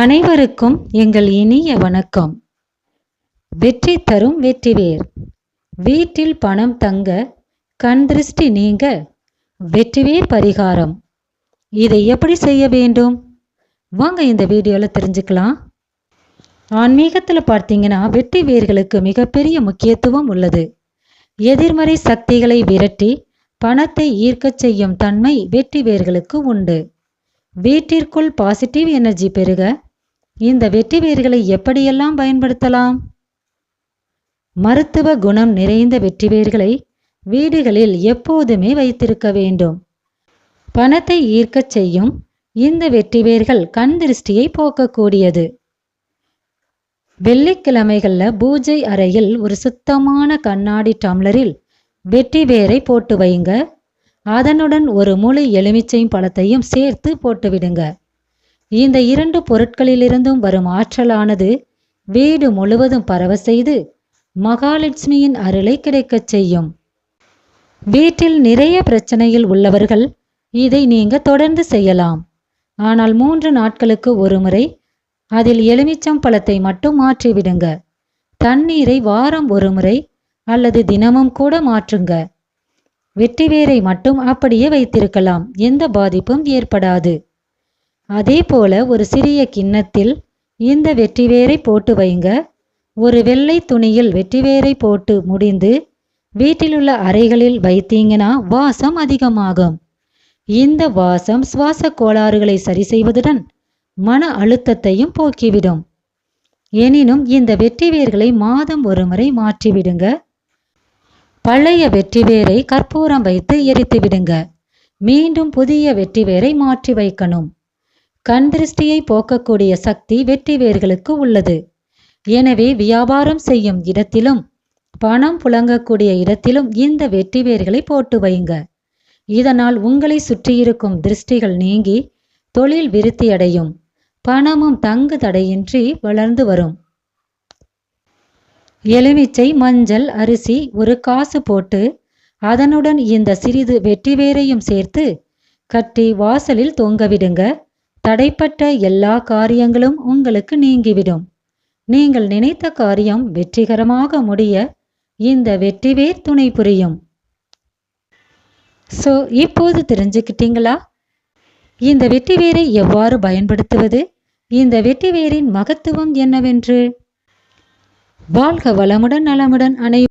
அனைவருக்கும் எங்கள் இனிய வணக்கம். வெற்றி தரும் வெற்றிவேர். வீட்டில் பணம் தங்க கண் திருஷ்டி நீங்க வெற்றிவேர் பரிகாரம். இதை எப்படி செய்ய வேண்டும்? வாங்க இந்த வீடியோவில் தெரிஞ்சுக்கலாம். ஆன்மீகத்தில் பார்த்தீங்கன்னா வெற்றி வேர்களுக்கு மிகப்பெரிய முக்கியத்துவம் உள்ளது. எதிர்மறை சக்திகளை விரட்டி பணத்தை ஈர்க்கச் செய்யும் தன்மை வெற்றி வேர்களுக்கு உண்டு. வீட்டிற்குள் பாசிட்டிவ் எனர்ஜி பெருக இந்த வெற்றி வேர்களை எப்படியெல்லாம் பயன்படுத்தலாம்? மருத்துவ குணம் நிறைந்த வெற்றி வேர்களை வீடுகளில் எப்போதுமே வைத்திருக்க வேண்டும். பணத்தை ஈர்க்கச் செய்யும் இந்த வெற்றி வேர்கள் கண் திருஷ்டியை போக்கக்கூடியது. வெள்ளிக்கிழமைகள்ல பூஜை அறையில் ஒரு சுத்தமான கண்ணாடி டம்ளரில் வெற்றி வேரை போட்டு வைங்க. அதனுடன் ஒரு முழு எலுமிச்சையும் பழத்தையும் சேர்த்து போட்டுவிடுங்க. இந்த இரண்டு பொருட்களிலிருந்தும் வரும் ஆற்றலானது வீடு முழுவதும் பரவ செய்து மகாலட்சுமியின் அருளை கிடைக்கச் செய்யும். வீட்டில் நிறைய பிரச்சனையில் உள்ளவர்கள் இதை நீங்க தொடர்ந்து செய்யலாம். ஆனால் மூன்று நாட்களுக்கு ஒருமுறை அதில் எலுமிச்சம் பழத்தை மட்டும் மாற்றிவிடுங்க. தண்ணீரை வாரம் ஒருமுறை அல்லது தினமும் கூட மாற்றுங்க. வெற்றிவேரை மட்டும் அப்படியே வைத்திருக்கலாம். எந்த பாதிப்பும் ஏற்படாது. அதே போல ஒரு சிறிய கிண்ணத்தில் இந்த வெற்றிவேரை போட்டு வைங்க. ஒரு வெள்ளை துணியில் வெற்றிவேரை போட்டு முடிந்து வீட்டிலுள்ள அறைகளில் வைத்தீங்கன்னா வாசம் அதிகமாகும். இந்த வாசம் சுவாச கோளாறுகளை சரி செய்வதுடன் மன அழுத்தத்தையும் போக்கிவிடும். எனினும் இந்த வெற்றிவேர்களை மாதம் ஒருமுறை மாற்றிவிடுங்க. பழைய வெற்றிவேரை கற்பூரம் வைத்து எரித்து விடுங்க மீண்டும் புதிய வெற்றிவேரை மாற்றி வைக்கணும். கண் திருஷ்டியை போக்கக்கூடிய சக்தி வெற்றிவேர்களுக்கு உள்ளது. எனவே வியாபாரம் செய்யும் இடத்திலும் பணம் புழங்கக்கூடிய இடத்திலும் இந்த வெற்றிவேர்களை போட்டு வைங்க. இதனால் உங்களை சுற்றியிருக்கும் திருஷ்டிகள் நீங்கி தொழில் விருத்தியடையும். பணமும் தங்கு தடையின்றி வளர்ந்து வரும். எலுமிச்சை மஞ்சள் அரிசி ஒரு காசு போட்டு அதனுடன் இந்த சிறிது வெற்றிவேரையும் சேர்த்து கட்டி வாசலில் தொங்கவிடுங்க தடைப்பட்ட எல்லா காரியங்களும் உங்களுக்கு நீங்கிவிடும். நீங்கள் நினைத்த காரியம் வெற்றிகரமாக முடிய இந்த வெற்றிவேர் துணை புரியும். ஸோ இப்போது தெரிஞ்சுக்கிட்டீங்களா? இந்த வெற்றிவேரை எவ்வாறு பயன்படுத்துவது? இந்த வெற்றிவேரின் மகத்துவம் என்னவென்று? வாழ்க வளமுடன் நலமுடன் அனை